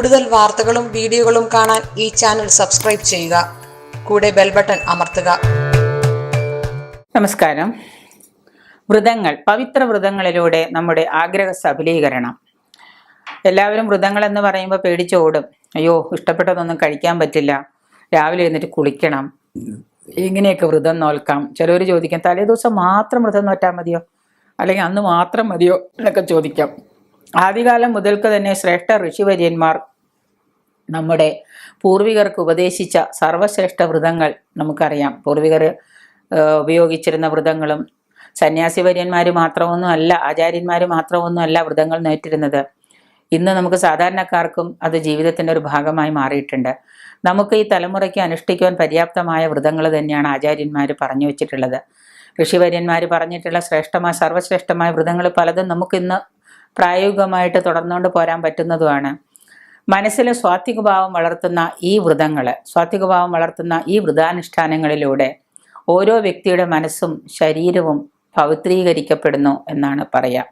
കൂടുതൽ വാർത്തകളും വീഡിയോകളും കാണാൻ ഈ ചാനൽ സബ്സ്ക്രൈബ് ചെയ്യുക. കൂടെ ബെൽ ബട്ടൺ അമർത്തുക. നമസ്കാരം. വ്രതങ്ങൾ പവിത്ര വ്രതങ്ങളിലൂടെ നമ്മുടെ ആഗ്രഹ സഫലീകരണം. എല്ലാവരും വ്രതങ്ങൾ എന്ന് പറയുമ്പോൾ പേടിച്ചോടും അയ്യോ ഇഷ്ടപ്പെട്ടതൊന്നും കഴിക്കാൻ പറ്റില്ല. രാവിലെ എഴുന്നേറ്റ് കുളിക്കണം. ഇങ്ങനെയൊക്കെ വ്രതം നോൽക്കാം. ചിലവർ ചോദിക്കാം തലേ ദിവസം മാത്രം വ്രതം നോറ്റാൽ മതിയോ? അല്ലെങ്കിൽ അന്ന് മാത്രം മതിയോ? എന്നൊക്കെ ചോദിക്കാം. ആദ്യകാലം മുതൽക്ക് തന്നെ ശ്രേഷ്ഠ ഋഷിവര്യന്മാർ നമ്മുടെ പൂർവികർക്ക് ഉപദേശിച്ച സർവശ്രേഷ്ഠ വ്രതങ്ങൾ നമുക്കറിയാം. പൂർവികർ ഉപയോഗിച്ചിരുന്ന വ്രതങ്ങളും സന്യാസിവര്യന്മാർ മാത്രമൊന്നും അല്ല ആചാര്യന്മാർ മാത്രമൊന്നും അല്ല വ്രതങ്ങൾ നേറ്റിരുന്നത്. ഇന്ന് നമുക്ക് സാധാരണക്കാർക്കും അത് ജീവിതത്തിന്റെ ഒരു ഭാഗമായി മാറിയിട്ടുണ്ട്. നമുക്ക് ഈ തലമുറയ്ക്ക് അനുഷ്ഠിക്കുവാൻ പര്യാപ്തമായ വ്രതങ്ങൾ തന്നെയാണ് ആചാര്യന്മാർ പറഞ്ഞു വെച്ചിട്ടുള്ളത്. ഋഷിവര്യന്മാർ പറഞ്ഞിട്ടുള്ള ശ്രേഷ്ഠമായ സർവശ്രേഷ്ഠമായ വ്രതങ്ങൾ പലതും നമുക്കിന്ന് പ്രായോഗികമായിട്ട് തുടർന്നുകൊണ്ട് പോരാൻ പറ്റുന്നതുമാണ്. മനസ്സിലെ സ്വാത്വികഭാവം വളർത്തുന്ന ഈ വ്രതങ്ങൾ സ്വാത്വികഭാവം വളർത്തുന്ന ഈ വ്രതാനുഷ്ഠാനങ്ങളിലൂടെ ഓരോ വ്യക്തിയുടെ മനസ്സും ശരീരവും പവിത്രീകരിക്കപ്പെടുന്നു എന്നാണ് പറയാം.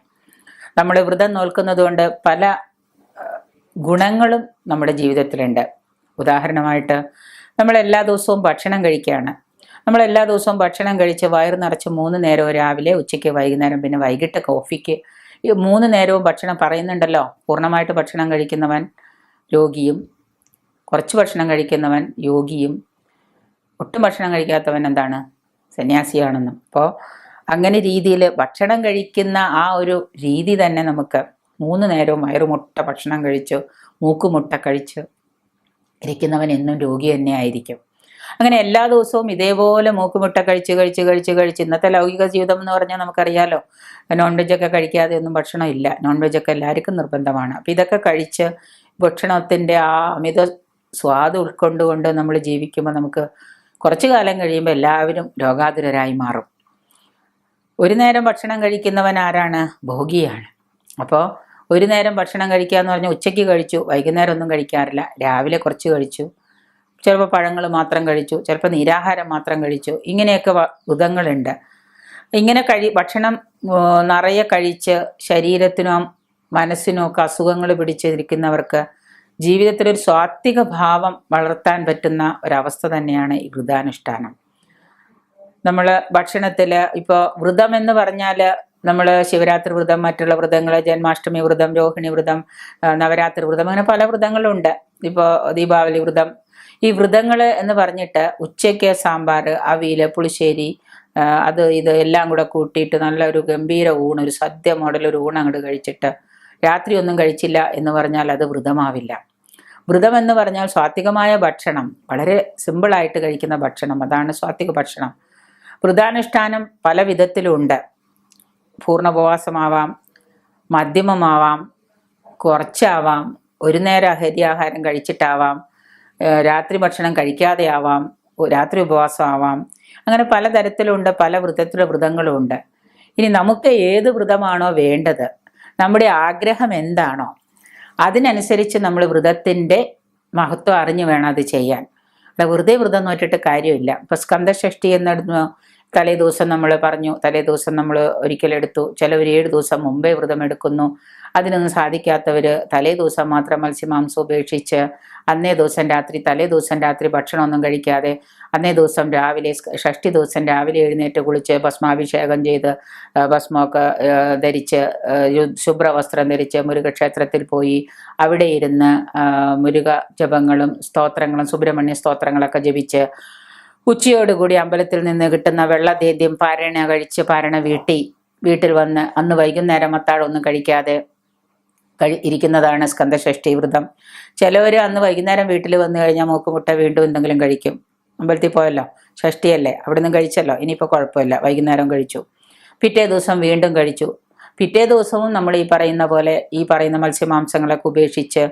നമ്മൾ വ്രതം നോൽക്കുന്നതുകൊണ്ട് പല ഗുണങ്ങളും നമ്മുടെ ജീവിതത്തിലുണ്ട്. ഉദാഹരണമായിട്ട് നമ്മൾ എല്ലാ ദിവസവും ഭക്ഷണം കഴിക്കുകയാണ് നമ്മൾ എല്ലാ ദിവസവും ഭക്ഷണം കഴിച്ച് വയറ് നിറച്ച് മൂന്ന് നേരവും രാവിലെ ഉച്ചയ്ക്ക് വൈകുന്നേരം പിന്നെ വൈകിട്ട് കോഫിക്ക് ഈ മൂന്ന് നേരവും ഭക്ഷണം പറയുന്നുണ്ടല്ലോ. പൂർണമായിട്ട് ഭക്ഷണം കഴിക്കുന്നവൻ രോഗിയും കുറച്ച് ഭക്ഷണം കഴിക്കുന്നവൻ യോഗിയും ഒട്ടും ഭക്ഷണം കഴിക്കാത്തവൻ എന്താണ്? സന്യാസിയാണെന്നും. അപ്പോൾ അങ്ങനെ രീതിയിൽ ഭക്ഷണം കഴിക്കുന്ന ആ ഒരു രീതി തന്നെ നമുക്ക് മൂന്ന് നേരവും വയറുമുട്ട ഭക്ഷണം കഴിച്ച് മൂക്കുമുട്ട കഴിച്ച് ഇരിക്കുന്നവൻ എന്നും രോഗി തന്നെ ആയിരിക്കും. അങ്ങനെ എല്ലാ ദിവസവും ഇതേപോലെ മൂക്കുമുട്ട കഴിച്ച് കഴിച്ച് കഴിച്ച് കഴിച്ച് ഇന്നത്തെ ലൗകിക ജീവിതം എന്ന് പറഞ്ഞാൽ നമുക്കറിയാലോ നോൺ വെജ് ഒക്കെ കഴിക്കാതെ ഒന്നും ഭക്ഷണം ഇല്ല. നോൺ വെജ് ഒക്കെ എല്ലാവർക്കും നിർബന്ധമാണ്. അപ്പം ഇതൊക്കെ കഴിച്ച് ഭക്ഷണത്തിന്റെ ആ അമിത സ്വാദ് ഉൾക്കൊണ്ടുകൊണ്ട് നമ്മൾ ജീവിക്കുമ്പോൾ നമുക്ക് കുറച്ചു കാലം കഴിയുമ്പോൾ എല്ലാവരും രോഗാതുരരായി മാറും. ഒരു നേരം ഭക്ഷണം കഴിക്കുന്നവൻ ആരാണ്? ഭോഗിയാണ്. അപ്പോൾ ഒരു നേരം ഭക്ഷണം കഴിക്കുക എന്ന് പറഞ്ഞാൽ ഉച്ചയ്ക്ക് കഴിച്ചു വൈകുന്നേരം ഒന്നും കഴിക്കാറില്ല. രാവിലെ കുറച്ച് കഴിച്ചു ചിലപ്പോൾ പഴങ്ങൾ മാത്രം കഴിച്ചു ചിലപ്പോൾ നിരാഹാരം മാത്രം കഴിച്ചു. ഇങ്ങനെയൊക്കെ വിധങ്ങളുണ്ട് ഇങ്ങനെ കഴി ഭക്ഷണം നിറയെ കഴിച്ച് ശരീരത്തിനും മനസ്സിനും ഒക്കെ അസുഖങ്ങൾ പിടിച്ചിരിക്കുന്നവർക്ക് ജീവിതത്തിൽ ഒരു സ്വാത്വിക ഭാവം വളർത്താൻ പറ്റുന്ന ഒരവസ്ഥ തന്നെയാണ് ഈ വ്രതാനുഷ്ഠാനം നമ്മൾ ഭക്ഷണത്തിൽ ഇപ്പോൾ വ്രതം എന്ന് പറഞ്ഞാൽ നമ്മൾ ശിവരാത്രി വ്രതം മറ്റുള്ള വ്രതങ്ങൾ ജന്മാഷ്ടമി വ്രതം രോഹിണി വ്രതം നവരാത്രി വ്രതം അങ്ങനെ പല വ്രതങ്ങളുണ്ട്. ഇപ്പോൾ ദീപാവലി വ്രതം. ഈ വ്രതങ്ങൾ എന്ന് പറഞ്ഞിട്ട് ഉച്ചയ്ക്ക് സാമ്പാർ അവിയൽ പുളിശ്ശേരി അത് ഇത് എല്ലാം കൂടെ കൂട്ടിയിട്ട് നല്ലൊരു ഗംഭീര ഊണ് ഒരു സദ്യ മോഡൽ ഒരു ഊണ് അങ്ങോട്ട് കഴിച്ചിട്ട് രാത്രി ഒന്നും കഴിച്ചില്ല എന്ന് പറഞ്ഞാൽ അത് വ്രതമാവില്ല. വ്രതം എന്ന് പറഞ്ഞാൽ സ്വാത്വികമായ ഭക്ഷണം വളരെ സിമ്പിളായിട്ട് കഴിക്കുന്ന ഭക്ഷണം അതാണ് സ്വാത്വിക ഭക്ഷണം. വ്രതാനുഷ്ഠാനം പല വിധത്തിലുണ്ട്. പൂർണോപവാസമാവാം മധ്യമമാവാം കുറച്ചാവാം ഒരു നേരം ആഹാരം കഴിച്ചിട്ടാവാം രാത്രി ഭക്ഷണം കഴിക്കാതെ ആവാം രാത്രി ഉപവാസം ആവാം. അങ്ങനെ പലതരത്തിലുണ്ട് പല വ്രതത്തിലുള്ള വ്രതങ്ങളുമുണ്ട് ഇനി നമുക്ക് ഏത് വ്രതമാണോ വേണ്ടത് നമ്മുടെ ആഗ്രഹം എന്താണോ അതിനനുസരിച്ച് നമ്മൾ വ്രതത്തിന്റെ മഹത്വം അറിഞ്ഞു വേണം അത് ചെയ്യാൻ. അല്ല വെറുതെ വ്രതം നോറ്റിട്ട് കാര്യമില്ല. ഇപ്പം സ്കന്ദഷഷ്ടി എന്നിടുന്നു തലേ ദിവസം നമ്മൾ പറഞ്ഞു തലേ ദിവസം നമ്മൾ ഒരിക്കലെടുത്തു. ചിലവർ ഏഴ് ദിവസം മുമ്പേ വ്രതം എടുക്കുന്നു അതിനൊന്നും സാധിക്കാത്തവർ തലേ ദിവസം മാത്രം മത്സ്യമാംസം ഉപേക്ഷിച്ച് അന്നേ ദിവസം രാത്രി തലേ ദിവസം രാത്രി ഭക്ഷണമൊന്നും കഴിക്കാതെ അന്നേ ദിവസം രാവിലെ ഷഷ്ടി ദിവസം രാവിലെ എഴുന്നേറ്റ് കുളിച്ച് ഭസ്മാഭിഷേകം ചെയ്ത് ഭസ്മമൊക്കെ ധരിച്ച് ശുഭ്രവസ്ത്രം ധരിച്ച് മുരുകക്ഷേത്രത്തിൽ പോയി അവിടെ ഇരുന്ന് മുരുക ജപങ്ങളും സ്തോത്രങ്ങളും സുബ്രഹ്മണ്യ സ്തോത്രങ്ങളൊക്കെ ജപിച്ച് ഉച്ചയോടുകൂടി അമ്പലത്തിൽ നിന്ന് കിട്ടുന്ന വെള്ളദേദ്യം പാരണ കഴിച്ച് പാരണ വീട്ടി വീട്ടിൽ വന്ന് അന്ന് വൈകുന്നേരം അത്താഴമൊന്നും കഴിക്കാതെ കഴി ഇരിക്കുന്നതാണ് സ്കന്ധഷ്ഠി വ്രതം. ചിലവർ അന്ന് വൈകുന്നേരം വീട്ടിൽ വന്നു കഴിഞ്ഞാൽ മൂക്കുമുട്ട വീണ്ടും എന്തെങ്കിലും കഴിക്കും. അമ്പലത്തിൽ പോയല്ലോ ഷഷ്ടിയല്ലേ അവിടെ നിന്ന് കഴിച്ചല്ലോ ഇനിയിപ്പോൾ കുഴപ്പമില്ല വൈകുന്നേരം കഴിച്ചു. പിറ്റേ ദിവസം വീണ്ടും കഴിച്ചു. പിറ്റേ ദിവസവും നമ്മൾ ഈ പറയുന്ന പോലെ ഈ പറയുന്ന മത്സ്യമാംസങ്ങളൊക്കെ ഉപേക്ഷിച്ച്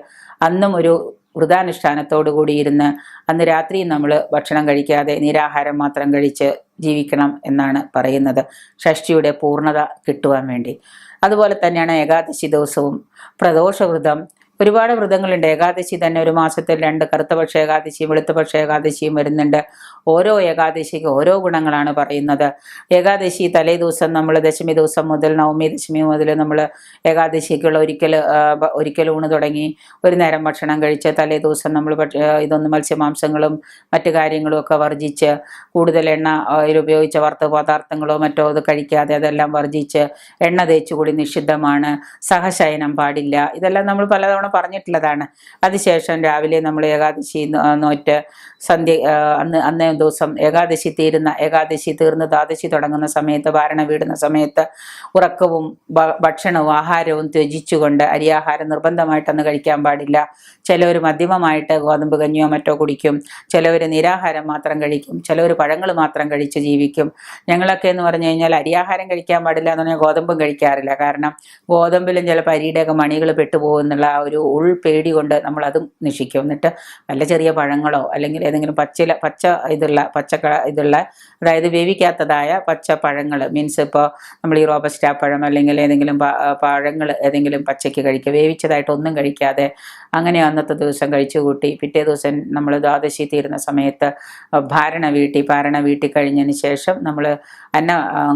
അന്നും ഒരു വ്രതാനുഷ്ഠാനത്തോടു കൂടി ഇരുന്ന് അന്ന് രാത്രി നമ്മൾ ഭക്ഷണം കഴിക്കാതെ നിരാഹാരം മാത്രം കഴിച്ച് ജീവിക്കണം എന്നാണ് പറയുന്നത്. ഷഷ്ടിയുടെ പൂർണത കിട്ടുവാൻ വേണ്ടി. അതുപോലെ തന്നെയാണ് ഏകാദശി ദിവസവും പ്രദോഷവ്രതം ഒരുപാട് വ്രതങ്ങളുണ്ട്. ഏകാദശി തന്നെ ഒരു മാസത്തിൽ രണ്ട് കറുത്തപക്ഷ ഏകാദശിയും വെളുത്തപക്ഷ ഏകാദശിയും വരുന്നുണ്ട്. ഓരോ ഏകാദശിക്ക് ഓരോ ഗുണങ്ങളാണ് പറയുന്നത്. ഏകാദശി തലേ ദിവസം നമ്മൾ ദശമി ദിവസം മുതൽ നവമി ദശമി മുതൽ നമ്മൾ ഏകാദശിക്കുള്ള ഒരിക്കൽ ഒരിക്കൽ ഊണ് തുടങ്ങി ഒരു നേരം ഭക്ഷണം കഴിച്ച് തലേ ദിവസം നമ്മൾ ഇതൊന്നും മത്സ്യമാംസങ്ങളും മറ്റു കാര്യങ്ങളും ഒക്കെ വർജിച്ച് കൂടുതൽ എണ്ണ ഉപയോഗിച്ച വറുത്ത പദാർത്ഥങ്ങളോ മറ്റോ അത് കഴിക്കാതെ അതെല്ലാം വർജിച്ച് എണ്ണ തേച്ചുകൂടി നിഷിദ്ധമാണ്. സഹശയനം പാടില്ല. ഇതെല്ലാം നമ്മൾ പലതവണ പറഞ്ഞിട്ടുള്ളതാണ്. അതിശേഷം രാവിലെ നമ്മൾ ഏകാദശി നോറ്റ് സന്ധ്യ അന്ന് അന്നേ ദിവസം ഏകാദശി തീരുന്ന ഏകാദശി തീർന്ന് ദ്വാദശി തുടങ്ങുന്ന സമയത്ത് വാരണ വീടുന്ന സമയത്ത് ഉറക്കവും ഭക്ഷണവും ആഹാരവും ത്യജിച്ചുകൊണ്ട് അരിയാഹാരം നിർബന്ധമായിട്ടൊന്ന് കഴിക്കാൻ പാടില്ല. ചിലവർ മധ്യമമായിട്ട് ഗോതമ്പ് കഞ്ഞിയോ മറ്റോ കുടിക്കും. ചിലവർ നിരാഹാരം മാത്രം കഴിക്കും. ചിലവർ പഴങ്ങൾ മാത്രം കഴിച്ച് ജീവിക്കും. ഞങ്ങളൊക്കെ എന്ന് പറഞ്ഞു കഴിഞ്ഞാൽ അരിയാഹാരം കഴിക്കാൻ പാടില്ല എന്ന് പറഞ്ഞാൽ ഗോതമ്പും കഴിക്കാറില്ല. കാരണം ഗോതമ്പിലും ചിലപ്പോൾ അരിയുടെയൊക്കെ മണികൾ പെട്ടുപോകുന്നുള്ള ആ ഒരു ഉൾ പേടി കൊണ്ട് നമ്മൾ അതും നിഷിക്കും എന്നിട്ട് നല്ല ചെറിയ പഴങ്ങളോ അല്ലെങ്കിൽ ഏതെങ്കിലും പച്ചില പച്ച ഇതുള്ള പച്ചക്ക ഇതുള്ള അതായത് വേവിക്കാത്തതായ പച്ച പഴങ്ങൾ മീൻസ് ഇപ്പോൾ നമ്മൾ ഈ റോബസ്റ്റാ പഴം അല്ലെങ്കിൽ ഏതെങ്കിലും പഴങ്ങൾ ഏതെങ്കിലും പച്ചയ്ക്ക് കഴിക്കുക. വേവിച്ചതായിട്ടൊന്നും കഴിക്കാതെ അങ്ങനെ അന്നത്തെ ദിവസം കഴിച്ചു കൂട്ടി. പിറ്റേ ദിവസം നമ്മൾ ദ്വാദശി തീരുന്ന സമയത്ത് ഭാരണ വീട്ടി ഭാരണ വീട്ടി കഴിഞ്ഞതിന് ശേഷം നമ്മൾ അന്ന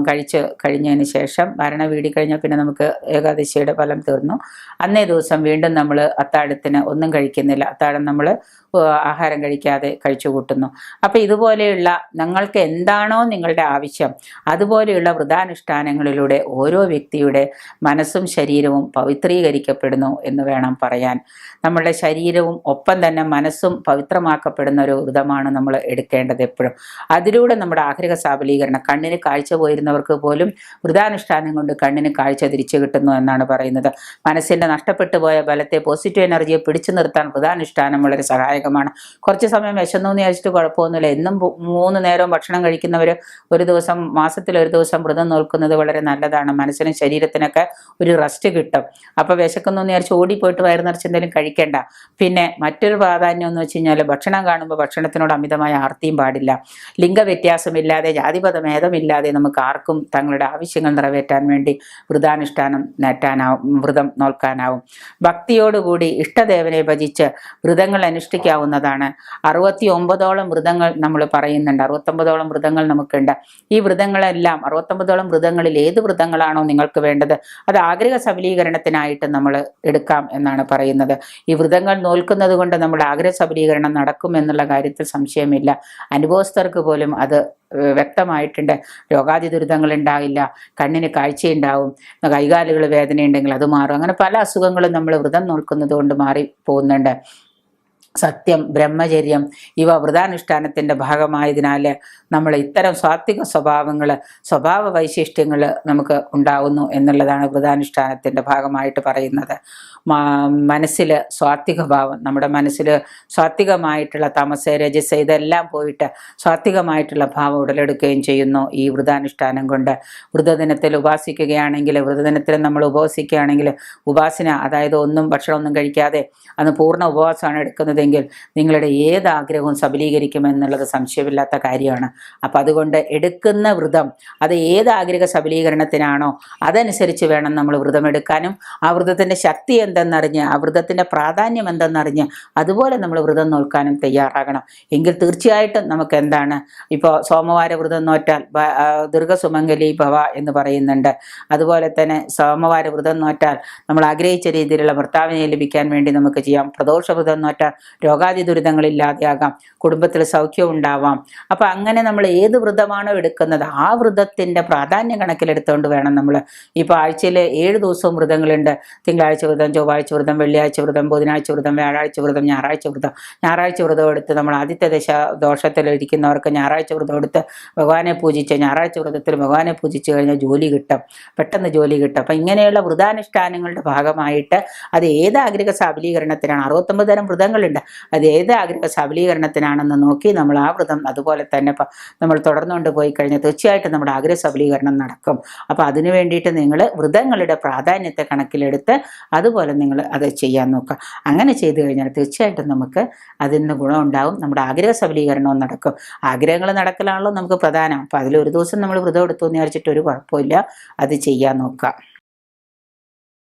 കഴിച്ച് കഴിഞ്ഞതിന് ശേഷം ഭരണ വീടി കഴിഞ്ഞാൽ പിന്നെ നമുക്ക് ഏകാദശിയുടെ ഫലം തീർന്നു. അന്നേ ദിവസം വീണ്ടും നമ്മൾ അത്താഴത്തിന് ഒന്നും കഴിക്കുന്നില്ല. അത്താഴം നമ്മൾ ആഹാരം കഴിക്കാതെ കഴിച്ചു കൂട്ടുന്നു. അപ്പൊ ഇതുപോലെയുള്ള നിങ്ങൾക്ക് എന്താണോ നിങ്ങളുടെ ആവശ്യം അതുപോലെയുള്ള വ്രതാനുഷ്ഠാനങ്ങളിലൂടെ ഓരോ വ്യക്തിയുടെ മനസ്സും ശരീരവും പവിത്രീകരിക്കപ്പെടുന്നു എന്ന് വേണം പറയാൻ. നമ്മളുടെ ശരീരവും ഒപ്പം തന്നെ മനസ്സും പവിത്രമാക്കപ്പെടുന്ന ഒരു വ്രതമാണ് നമ്മൾ എടുക്കേണ്ടത് എപ്പോഴും. അതിലൂടെ നമ്മുടെ ആഗ്രഹ സാബലീകരണം കണ്ണിന് കാഴ്ച പോയിരുന്നവർക്ക് പോലും വ്രതാനുഷ്ഠാനം കൊണ്ട് കണ്ണിന് കാഴ്ച തിരിച്ചു കിട്ടുന്നു എന്നാണ് പറയുന്നത്. മനസ്സിന്റെ നഷ്ടപ്പെട്ടു പോയ ബലത്തെ പോസിറ്റീവ് എനർജിയെ പിടിച്ചു നിർത്താൻ വ്രതാനുഷ്ഠാനം വളരെ സഹായകമാണ്. കുറച്ച് സമയം വിശന്നു എന്ന് വിചാരിച്ചിട്ട് കുഴപ്പമൊന്നുമില്ല. എന്നും മൂന്ന് നേരവും ഭക്ഷണം കഴിക്കുന്നവർ ഒരു ദിവസം മാസത്തിൽ ഒരു ദിവസം വ്രതം നോക്കുന്നത് വളരെ നല്ലതാണ്. മനസ്സിനും ശരീരത്തിനൊക്കെ ഒരു റെസ്റ്റ് കിട്ടും. അപ്പോൾ വിശക്കുന്നു എന്ന് വിചാരിച്ച് ഓടിപ്പോയിട്ട് വയറു നിറച്ച് എന്തെങ്കിലും കഴിക്കേണ്ട. പിന്നെ മറ്റൊരു പ്രാധാന്യം എന്ന് വെച്ച് കഴിഞ്ഞാൽ ഭക്ഷണം കാണുമ്പോൾ ഭക്ഷണത്തിനോട് അമിതമായ ആർത്തിയും പാടില്ല. ലിംഗവ്യത്യാസമില്ലാതെ ജാതിപത ഭേദമില്ലാതെ നമുക്ക് ആർക്കും തങ്ങളുടെ ആവശ്യങ്ങൾ നിറവേറ്റാൻ വേണ്ടി വ്രതാനുഷ്ഠാനം നേറ്റാനാവും വ്രതം നോൽക്കാനാവും. ഭക്തിയോടുകൂടി ഇഷ്ടദേവനെ ഭജിച്ച് വ്രതങ്ങൾ അനുഷ്ഠിക്കാവുന്നതാണ്. അറുപത്തി ഒമ്പതോളം വ്രതങ്ങൾ നമ്മൾ പറയുന്നുണ്ട്. അറുപത്തൊമ്പതോളം വ്രതങ്ങൾ നമുക്കുണ്ട്. ഈ വ്രതങ്ങളെല്ലാം അറുപത്തൊമ്പതോളം വ്രതങ്ങളിൽ ഏത് വ്രതങ്ങളാണോ നിങ്ങൾക്ക് വേണ്ടത് അത് ആഗ്രഹ സബലീകരണത്തിനായിട്ട് നമ്മൾ എടുക്കാം എന്നാണ് പറയുന്നത്. ഈ വ്രതങ്ങൾ നോൽക്കുന്നത് കൊണ്ട് നമ്മുടെ ആഗ്രഹ സബലീകരണം നടക്കും എന്നുള്ള കാര്യത്തിൽ സംശയമില്ല. അനുഭവസ്ഥർക്ക് പോലും അത് വ്യക്തമായിട്ടുണ്ട്. രോഗാതി ദുരിതങ്ങൾ ഉണ്ടാവില്ല കണ്ണിന് കാഴ്ചയുണ്ടാവും. കൈകാലുകൾ വേദനയുണ്ടെങ്കിൽ അത് മാറും. അങ്ങനെ പല അസുഖങ്ങളും നമ്മൾ വ്രതം നോൽക്കുന്നത് കൊണ്ട് മാറി പോകുന്നുണ്ട്. സത്യം ബ്രഹ്മചര്യം ഇവ വ്രതാനുഷ്ഠാനത്തിന്റെ ഭാഗമായതിനാൽ നമ്മൾ ഇത്തരം സാത്വിക സ്വഭാവങ്ങൾ സ്വഭാവ വൈശിഷ്ട്യങ്ങൾ നമുക്ക് ഉണ്ടാവുന്നു എന്നുള്ളതാണ് വ്രതാനുഷ്ഠാനത്തിന്റെ ഭാഗമായിട്ട് പറയുന്നത്. മനസ്സിൽ സ്വാത്വിക ഭാവം നമ്മുടെ മനസ്സിൽ സ്വാത്വികമായിട്ടുള്ള തമസ് രജസ് ഇതെല്ലാം പോയിട്ട് സ്വാത്വികമായിട്ടുള്ള ഭാവം ഉടലെടുക്കുകയും ചെയ്യുന്നു ഈ വ്രതാനുഷ്ഠാനം കൊണ്ട്. വ്രതദിനത്തിൽ ഉപാസിക്കുകയാണെങ്കിൽ വ്രതദിനത്തിൽ നമ്മൾ ഉപവസിക്കുകയാണെങ്കിൽ ഉപാസന അതായത് ഒന്നും ഭക്ഷണമൊന്നും കഴിക്കാതെ അന്ന് പൂർണ ഉപവാസമാണ് എടുക്കുന്നതെങ്കിൽ നിങ്ങളുടെ ഏത് ആഗ്രഹവും സബലീകരിക്കുമെന്നുള്ളത് സംശയമില്ലാത്ത കാര്യമാണ്. അപ്പം അതുകൊണ്ട് എടുക്കുന്ന വ്രതം അത് ഏത് ആഗ്രഹ സബലീകരണത്തിനാണോ അതനുസരിച്ച് വേണം നമ്മൾ വ്രതം എടുക്കാനും. ആ വ്രതത്തിന്റെ ശക്തി എന്തെന്നറിഞ്ഞ് ആ വ്രതത്തിന്റെ പ്രാധാന്യം എന്തെന്നറിഞ്ഞ് അതുപോലെ നമ്മൾ വ്രതം നോക്കാനും തയ്യാറാകണം. എങ്കിൽ തീർച്ചയായിട്ടും നമുക്ക് എന്താണ് ഇപ്പോൾ സോമവാര വ്രതം നോറ്റാൽ ദീർഘസുമംഗലി ഭവ എന്ന് പറയുന്നുണ്ട്. അതുപോലെ തന്നെ സോമവാര വ്രതം നോറ്റാൽ നമ്മൾ ആഗ്രഹിച്ച രീതിയിലുള്ള ഭർത്താവിനെ ലഭിക്കാൻ വേണ്ടി നമുക്ക് ചെയ്യാം. പ്രദോഷ വ്രതം നോറ്റാൽ രോഗാതി ദുരിതങ്ങളില്ലാതെയാകാം. കുടുംബത്തിൽ സൗഖ്യം ഉണ്ടാവാം. അപ്പം അങ്ങനെ നമ്മൾ ഏത് വ്രതമാണോ എടുക്കുന്നത് ആ വ്രതത്തിന്റെ പ്രാധാന്യം കണക്കിലെടുത്തുകൊണ്ട് വേണം നമ്മൾ ഇപ്പോൾ ആഴ്ചയിൽ ഏഴ് ദിവസവും വ്രതങ്ങളുണ്ട്. തിങ്കളാഴ്ച വ്രതം ചൊവ്വാഴ്ച വ്രതം വെള്ളിയാഴ്ച വ്രതം ബുധനാഴ്ച വ്രതം വ്യാഴാഴ്ച വ്രതം ഞായറാഴ്ച വ്രതം. ഞായറാഴ്ച വ്രതം എടുത്ത് നമ്മൾ ആദിത്യ ദശ ദോഷത്തിലിരിക്കുന്നവർക്ക് ഞായറാഴ്ച വ്രതം എടുത്ത് ഭഗവാനെ പൂജിച്ച് ഞായറാഴ്ച വ്രതത്തിൽ ഭഗവാനെ പൂജിച്ച് കഴിഞ്ഞാൽ ജോലി കിട്ടും. പെട്ടെന്ന് ജോലി കിട്ടും. അപ്പം ഇങ്ങനെയുള്ള വ്രതാനുഷ്ഠാനങ്ങളുടെ ഭാഗമായിട്ട് അത് ഏത് ആഗ്രഹ സബലീകരണത്തിനാണ് അറുപത്തൊമ്പത് തരം വ്രതങ്ങളുണ്ട്. അത് ഏത് ആഗ്രഹ സബലീകരണത്തിനാണെന്ന് നോക്കി നമ്മൾ ആ വ്രതം അതുപോലെ തന്നെ നമ്മൾ തുടർന്നുകൊണ്ട് പോയി കഴിഞ്ഞാൽ തീർച്ചയായിട്ടും നമ്മുടെ ആഗ്രഹ സബലീകരണം നടക്കും. അപ്പോൾ അതിനു വേണ്ടിയിട്ട് നിങ്ങൾ വ്രതങ്ങളുടെ പ്രാധാന്യത്തെ കണക്കിലെടുത്ത് അതുപോലെ നിങ്ങൾ അത് ചെയ്യാൻ നോക്കുക. അങ്ങനെ ചെയ്തു കഴിഞ്ഞാൽ തീർച്ചയായിട്ടും നമുക്ക് അതിൽ നിന്ന് ഗുണമുണ്ടാവും നമ്മുടെ ആഗ്രഹ സബലീകരണവും നടക്കും. ആഗ്രഹങ്ങൾ നടക്കലാണല്ലോ നമുക്ക് പ്രധാനം. അപ്പോൾ അതിലൊരു ദിവസം നമ്മൾ വ്രതം എടുത്തു എന്ന് വിചാരിച്ചിട്ട് ഒരു കുഴപ്പമില്ല. അത് ചെയ്യാൻ നോക്കുക.